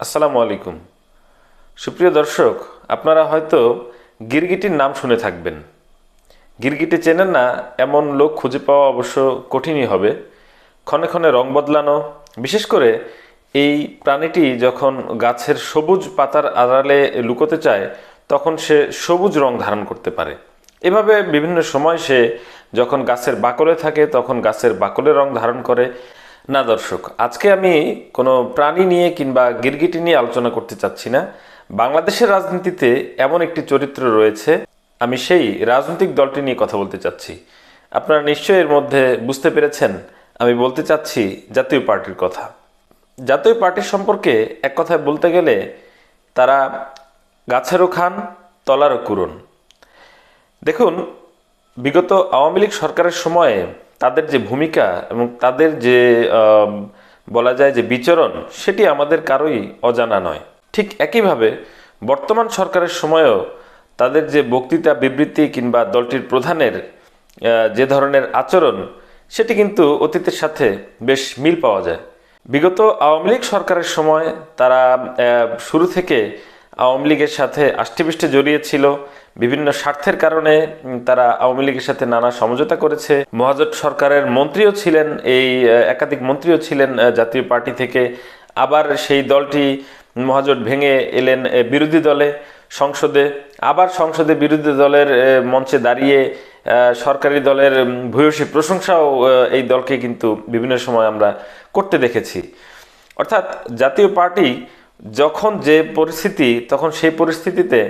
আসসালামু আলাইকুম। সুপ্রিয় দর্শক, আপনারা হয়তো গিরগিটির নাম শুনে থাকবেন। গিরগিটি চেনেন না, এমন লোক খুঁজে পাওয়া অবশ্য কঠিনই হবে। ক্ষণে ক্ষণে রং বদলানো, বিশেষ করে এই প্রাণীটি যখন গাছের সবুজ পাতার আড়ালে লুকোতে চায়, তখন সে সবুজ রং ধারণ করতে পারে। এভাবে বিভিন্ন সময় সে যখন গাছের বাকলে থাকে, তখন গাছের বাকলে রং ধারণ করে না দর্শক, আজকে আমি কোনো প্রাণী নিয়ে কিংবা গিরগিটি নিয়ে আলোচনা করতে চাচ্ছি না। বাংলাদেশের রাজনীতিতে এমন একটি চরিত্র রয়েছে, আমি সেই রাজনৈতিক দলটি নিয়ে কথা বলতে চাচ্ছি। আপনারা নিশ্চয়ই এর মধ্যে বুঝতে পেরেছেন, আমি বলতে চাচ্ছি জাতীয় পার্টির কথা। জাতীয় পার্টির সম্পর্কে এক কথায় বলতে গেলে তারা গাছেরও খান, তলারও কুরন। দেখুন, বিগত আওয়ামী লীগ সরকারের সময়ে তাদের যে ভূমিকা এবং তাদের যে বলা যায় যে বিচরণ, সেটি আমাদের কারোই অজানা নয়। ঠিক একইভাবে বর্তমান সরকারের সময়েও তাদের যে বক্তৃতা বিবৃতি কিংবা দলটির প্রধানের যে ধরনের আচরণ, সেটি কিন্তু অতীতের সাথে বেশ মিল পাওয়া যায়। বিগত আওয়ামী লীগ সরকারের সময় তারা শুরু থেকে আওয়ামী লীগের সাথে আষ্টেপৃষ্টে জড়িয়েছিল। বিভিন্ন স্বার্থের কারণে তারা আওয়ামী লীগের সাথে নানা সমঝোতা করেছে। মহাজোট সরকারের মন্ত্রীও ছিলেন, এই একাধিক মন্ত্রীও ছিলেন জাতীয় পার্টি থেকে। আবার সেই দলটি মহাজোট ভেঙে এলেন বিরোধী দলে, সংসদে। আবার সংসদে বিরোধী দলের মঞ্চে দাঁড়িয়ে সরকারি দলের ভূয়সী প্রশংসাও এই দলকে কিন্তু বিভিন্ন সময় আমরা করতে দেখেছি। অর্থাৎ জাতীয় পার্টি যখন যে পরিস্থিতি, তখন সেই পরিস্থিতিতে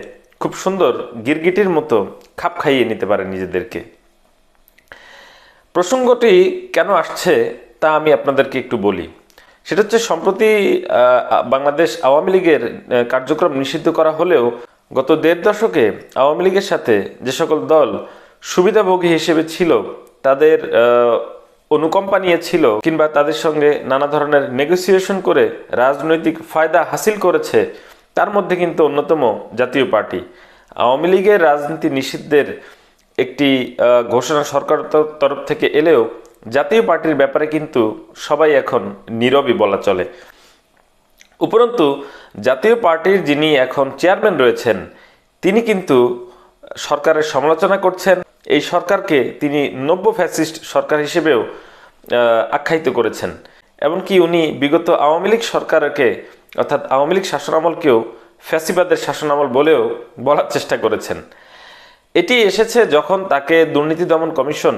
খুব সুন্দর গিরগিটির মতো খাপ খাইয়ে নিতে পারে নিজেদেরকে। প্রসঙ্গটি কেন আসছে তা আমি আপনাদেরকে একটু বলি। সেটা হচ্ছে সম্প্রতি বাংলাদেশ আওয়ামী লীগের কার্যক্রম নিষিদ্ধ করা হলেও গত দেড় দশকে আওয়ামী লীগের সাথে যে সকল দল সুবিধাভোগী হিসেবে ছিল, তাদের অনুকম্পা নিয়েছিল কিংবা তাদের সঙ্গে নানা ধরনের নেগোসিয়েশন করে রাজনৈতিক ফায়দা হাসিল করেছে, তার মধ্যে কিন্তু অন্যতম জাতীয় পার্টি। আওয়ামী লীগের রাজনীতি নিষিদ্ধের একটি ঘোষণা সরকার তরফ থেকে এলেও জাতীয় পার্টির ব্যাপারে কিন্তু সবাই এখন নীরবই বলা চলে। উপরন্তু, জাতীয় পার্টির যিনি এখন চেয়ারম্যান রয়েছেন, তিনি কিন্তু সরকারের সমালোচনা করছেন। এই সরকারকে তিনি নব্য ফ্যাসিস্ট সরকার হিসেবেও আখ্যায়িত করেছেন। এমনকি উনি বিগত আওয়ামী লীগ সরকারকে, অর্থাৎ আওয়ামী লীগ শাসনামলকেও ফ্যাসিবাদের শাসনামল বলেও বলার চেষ্টা করেছেন। এটি এসেছে যখন তাকে দুর্নীতি দমন কমিশন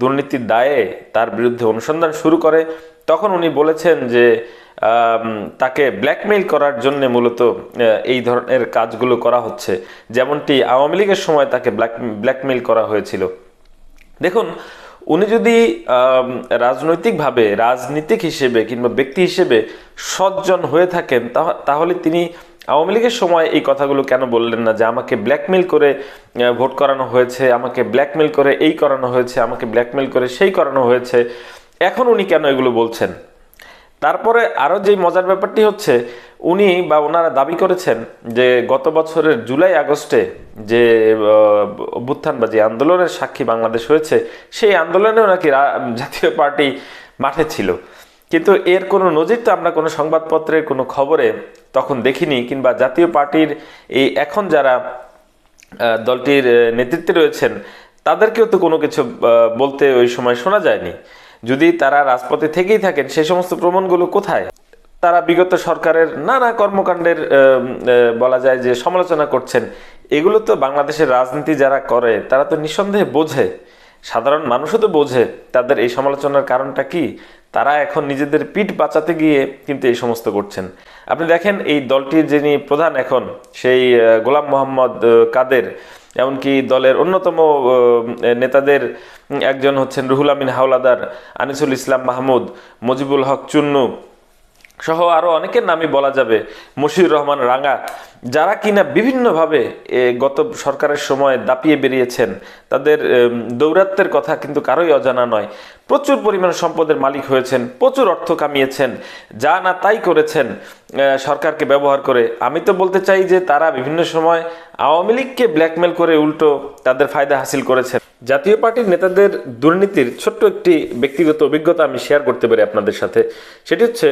দুর্নীতির দায়ে তার বিরুদ্ধে অনুসন্ধান শুরু করে। তখন উনি বলেছেন যে তাকে ব্ল্যাকমেইল করার জন্য মূলত এই ধরনের কাজগুলো করা হচ্ছে। যেমনটি আওয়ামী লীগের সময় তাকে ব্ল্যাক, ব্ল্যাকমেইল করা হয়েছিল। দেখুন, উনি যদি রাজনৈতিকভাবে, রাজনীতিক হিসেবে কিংবা ব্যক্তি হিসেবে সজ্জন হয়ে থাকেন, তাহ- তাহলে তিনি আওয়ামী লীগের সময় এই কথাগুলো কেন বললেন না যে আমাকে ব্ল্যাকমেল করে ভোট করানো হয়েছে, আমাকে ব্ল্যাকমেল করে এই করানো হয়েছে, আমাকে ব্ল্যাকমেল করে সেই করানো হয়েছে? এখন উনি কেন এগুলো বলছেন? তারপরে আরও যেই মজার ব্যাপারটি হচ্ছে, উনি বা ওনারা দাবি করেছেন যে গত বছরের জুলাই, আগস্টে যে অভ্যুত্থান বা যে আন্দোলনের সাক্ষী বাংলাদেশ হয়েছে, সেই আন্দোলনেও নাকি জাতীয় পার্টি মাঠে ছিল। কিন্তু এর কোনো নজির তো আমরা কোনো সংবাদপত্রের, কোনো খবরে তখন দেখিনি, কিংবা জাতীয় পার্টির এই এখন যারা দলটির নেতৃত্বে রয়েছেন, তাদেরকেও তো কোনো কিছু বলতে ওই সময় শোনা যায়নি। যদি তারা রাজপথে থেকেই থাকেন, সেই সমস্ত প্রমাণগুলো কোথায়? তারা বিগত সরকারের নানা কর্মকাণ্ডের বলা যায় যে সমালোচনা করছেন, এগুলো তো বাংলাদেশের রাজনীতি যারা করে, তারা তো নিঃসন্দেহে বোঝে। সাধারণ মানুষও তো বোঝে, তাদের এই সমালোচনার কারণটা কি? তারা এখন নিজেদের পিঠ বাঁচাতে গিয়ে কিন্তু এই সমস্ত করছেন। আপনি দেখেন, এই দলটির যিনি প্রধান এখন, সেই গোলাম মোহাম্মদ কাদের এমনকি দলের অন্যতম নেতাদের একজন হচ্ছেন রুহুল আমিন হাওলাদার, আনিসুল ইসলাম মাহমুদ, মজিবুল হক চুন্নু সহ আরও অনেকের নামই বলা যাবে মশিউর রহমান রাঙ্গা যারা কিনা বিভিন্নভাবে গত সরকারের সময় দাপিয়ে বেরিয়েছেন, তাদের দৌরাত্বের কথা কিন্তু কারোই অজানা নয়। প্রচুর পরিমাণ সম্পদের মালিক হয়েছেন, প্রচুর অর্থ কামিয়েছেন, যা না তাই করেছেন সরকারকে ব্যবহার করে। আমি তো বলতে চাই যে তারা বিভিন্ন সময় আওয়ামী লীগকে ব্ল্যাকমেল করে উল্টো তাদের ফায়দা হাসিল করেছেন। জাতীয় পার্টির নেতাদের দুর্নীতির ছোট্ট একটি ব্যক্তিগত অভিজ্ঞতা আমি শেয়ার করতে পারি আপনাদের সাথে। সেটি হচ্ছে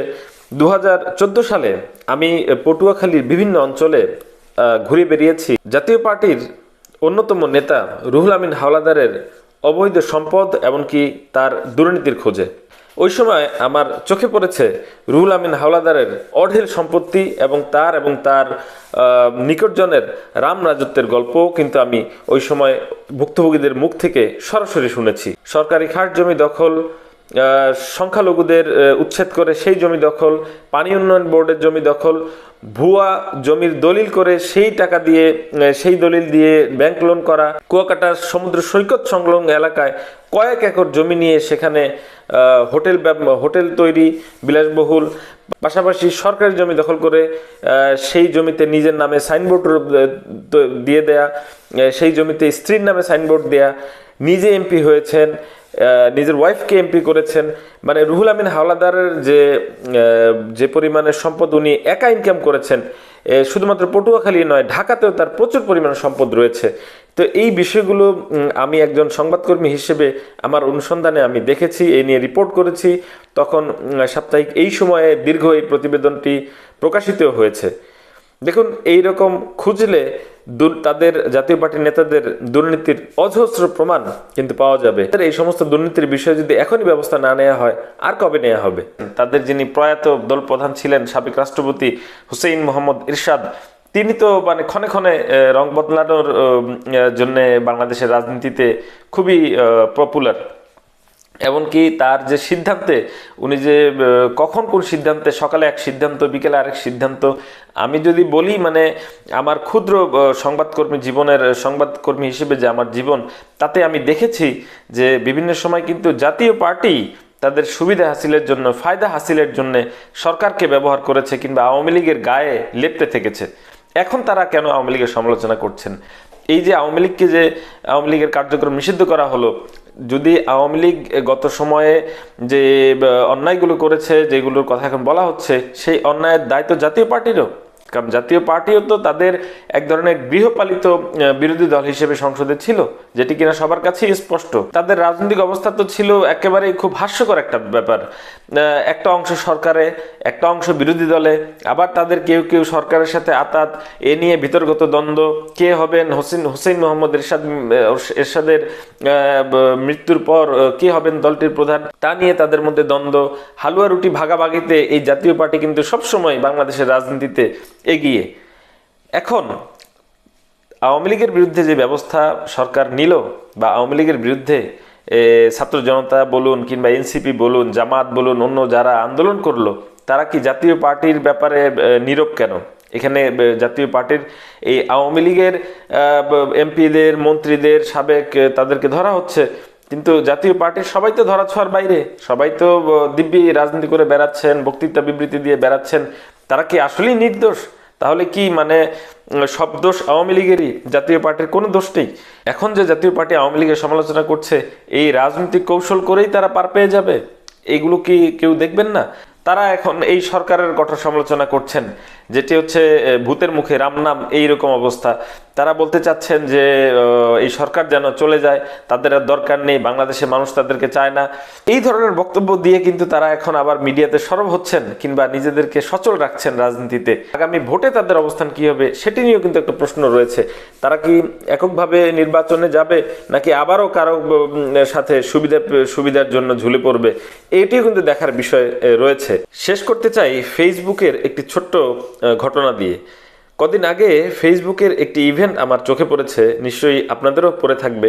দু হাজার চোদ্দ সালে আমি পটুয়াখালীর বিভিন্ন অঞ্চলে ঘুরে বেরিয়েছি জাতীয় পার্টির অন্যতম নেতা রুহুল আমিন হাওলাদারের অবৈধ সম্পদ এমনকি তার দুর্নীতির খোঁজে। ওই সময় আমার চোখে পড়েছে রুহুল আমিন হাওলাদারের অঢেল সম্পত্তি এবং তার এবং তার নিকটজনের রাম রাজত্বের গল্প কিন্তু আমি ওই সময় ভুক্তভোগীদের মুখ থেকে সরাসরি শুনেছি। সরকারি খাস জমি দখল সংখ্যালঘুদের উচ্ছেদ করে সেই জমি দখল, পানি উন্নয়ন বোর্ডের জমি দখল, ভুয়া জমির দলিল করে সেই টাকা দিয়ে সেই দলিল দিয়ে ব্যাংক লোন করা কুয়াকাটা সমুদ্র সৈকত সংলগ্ন এলাকায় কয়েক একর জমি নিয়ে সেখানে হোটেল হোটেল তৈরি, বিলাসবহুল, পাশাপাশি সরকারি জমি দখল করে সেই জমিতে নিজের নামে সাইনবোর্ড দিয়ে দেয়া সেই জমিতে স্ত্রীর নামে সাইনবোর্ড দেয়া, নিজে এমপি হয়েছেন নিজের ওয়াইফকে এমপি করেছেন। মানে রুহুল আমিন হাওলাদারের যে যে পরিমাণের সম্পদ উনি একা ইনকাম করেছেন শুধুমাত্র পটুয়াখালী নয়, ঢাকাতেও তার প্রচুর পরিমাণ সম্পদ রয়েছে। তো এই বিষয়গুলো আমি একজন সংবাদকর্মী হিসেবে আমার অনুসন্ধানে আমি দেখেছি এই নিয়ে রিপোর্ট করেছি। তখন সাপ্তাহিক এই সময়ে দীর্ঘ এই প্রতিবেদনটি প্রকাশিত হয়েছে। দেখুন এই রকম খুঁজলে তাদের জাতীয় পার্টির নেতাদের দুর্নীতির অজস্র প্রমাণ কিন্তু পাওয়া যাবে। এই সমস্ত দুর্নীতির বিষয়ে যদি এখনই ব্যবস্থা না নেওয়া হয়, আর কবে নেওয়া হবে? তাদের যিনি প্রয়াত দল প্রধান ছিলেন, সাবেক রাষ্ট্রপতি হুসেইন মোহাম্মদ ইরশাদ, তিনি তো মানে ক্ষণে ক্ষণে রং বদলানোর জন্যে বাংলাদেশের রাজনীতিতে খুবই পপুলার এমনকি তার যে সিদ্ধান্তে, উনি যে কখন কোন সিদ্ধান্তে, সকালে এক সিদ্ধান্ত, বিকেলে আরেক সিদ্ধান্ত, আমি যদি বলি মানে আমার ক্ষুদ্র সংবাদকর্মী জীবনের সংবাদকর্মী হিসেবে যে আমার জীবন, তাতে আমি দেখেছি যে বিভিন্ন সময় কিন্তু জাতীয় পার্টি তাদের সুবিধা হাসিলের জন্য, ফায়দা হাসিলের জন্য সরকারকে ব্যবহার করেছে কিংবা আওয়ামী লীগের গায়ে লেপটে থেকেছে। এখন তারা কেন আওয়ামী লীগের সমালোচনা করছেন? এই যে আওয়ামী লীগকে যে, আওয়ামী লীগের কার্যক্রম নিষিদ্ধ করা হলো যদি আওয়ামী লীগ গত সময়ে যে অন্যায়গুলো করেছে, যেগুলোর কথা এখন বলা হচ্ছে, সেই অন্যায়ের দায়িত্ব জাতীয় পার্টিরও? কারণ জাতীয় পার্টিও তো তাদের এক ধরনের গৃহপালিত বিরোধী দল হিসেবে সংসদে ছিল, যেটি কিনা সবার কাছেই স্পষ্ট। তাদের রাজনৈতিক অবস্থা তো ছিল একেবারেই খুব হাস্যকর একটা ব্যাপার। একটা অংশ সরকারে, একটা অংশ বিরোধী দলে, আবার তাদের কেউ কেউ সরকারের সাথে আতাত, এ নিয়ে বিতর্কত দ্বন্দ্ব, কে হবেন হোসেন হোসেন মোহাম্মদ এরশাদ এরশাদের মৃত্যুর পর কে হবেন দলটির প্রধান, তা নিয়ে তাদের মধ্যে দ্বন্দ্ব। হালুয়া রুটি ভাগাভাগিতে এই জাতীয় পার্টি কিন্তু সবসময় বাংলাদেশের রাজনীতিতে এগিয়ে। এখন, আওয়ামী লীগের বিরুদ্ধে যে ব্যবস্থা সরকার নিল বা আওয়ামী লীগের বিরুদ্ধে ছাত্র জনতা বলুন কিংবা এনসিপি বলুন, জামাত বলুন, অন্য যারা আন্দোলন করল, তারা কি জাতীয় পার্টির ব্যাপারে নীরব কেন? এখানে জাতীয় পার্টির এই আওয়ামী লীগের এমপিদের, মন্ত্রীদের সাবেক তাদেরকে ধরা হচ্ছে। কিন্তু জাতীয় পার্টির সবাই তো ধরা ছোঁয়ার বাইরে। সবাই তো দিব্যি রাজনীতি করে বেড়াচ্ছেন, বক্তৃতা বিবৃতি দিয়ে বেড়াচ্ছেন। তারা কি আসলেই নির্দোষ? তাহলে কি মানে সব দোষ আওয়ামী লীগেরই? জাতীয় পার্টির কোনো দোষ নেই। এখন যে জাতীয় পার্টি আওয়ামী লীগের সমালোচনা করছে, এই রাজনৈতিক কৌশল করেই তারা পার পেয়ে যাবে। এগুলো কি কেউ দেখবেন না? তারা এখন এই সরকারের কঠোর সমালোচনা করছেন, যেটি হচ্ছে ভূতের মুখে রাম নাম, এইরকম অবস্থা। তারা বলতে চাচ্ছেন যে এই সরকার যেন চলে যায়, তাদের আর দরকার নেই, বাংলাদেশের মানুষ তাদেরকে চায় না। এই ধরনের বক্তব্য দিয়ে কিন্তু তারা এখন আবার মিডিয়াতে সরব হচ্ছেন কিংবা নিজেদেরকে সচল রাখছেন রাজনীতিতে। আগামী ভোটে তাদের অবস্থান কি হবে, সেটি নিয়েও কিন্তু একটা প্রশ্ন রয়েছে। তারা কি এককভাবে নির্বাচনে যাবে, নাকি আবারও কারও সাথে সুবিধা, সুবিধার জন্য ঝুলে পড়বে? এটিও কিন্তু দেখার বিষয় রয়েছে। শেষ করতে চাই ফেসবুকের একটি ছোট্ট ঘটনা দিয়ে। কদিন আগে ফেসবুকের একটি ইভেন্ট আমার চোখে পড়েছে, নিশ্চয়ই আপনাদেরও পড়ে থাকবে।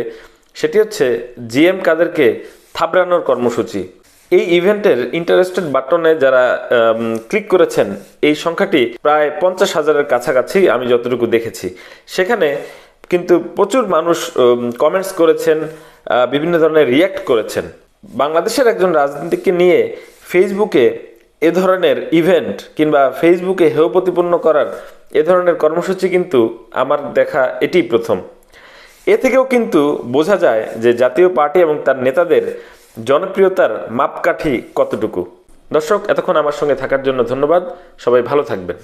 সেটি হচ্ছে জিএম কাদেরকে থাবড়ানোর কর্মসূচি। এই ইভেন্টের ইন্টারেস্টেড বাটনে যারা ক্লিক করেছেন, এই সংখ্যাটি প্রায় পঞ্চাশ হাজারের কাছাকাছি আমি যতটুকু দেখেছি। সেখানে কিন্তু প্রচুর মানুষ কমেন্টস করেছেন বিভিন্ন ধরনের রিয়্যাক্ট করেছেন। বাংলাদেশের একজন রাজনীতিককে নিয়ে ফেসবুকে এ ধরনের ইভেন্ট কিংবা ফেসবুকে হেয় প্রতিপন্ন করার এ ধরনের কর্মসূচি কিন্তু আমার দেখা এটি প্রথম। এ থেকেও কিন্তু বোঝা যায় যে জাতীয় পার্টি এবং তার নেতাদের জনপ্রিয়তার মাপকাঠি কতটুকু। দর্শক, এতক্ষণ আমার সঙ্গে থাকার জন্য ধন্যবাদ। সবাই ভালো থাকবেন।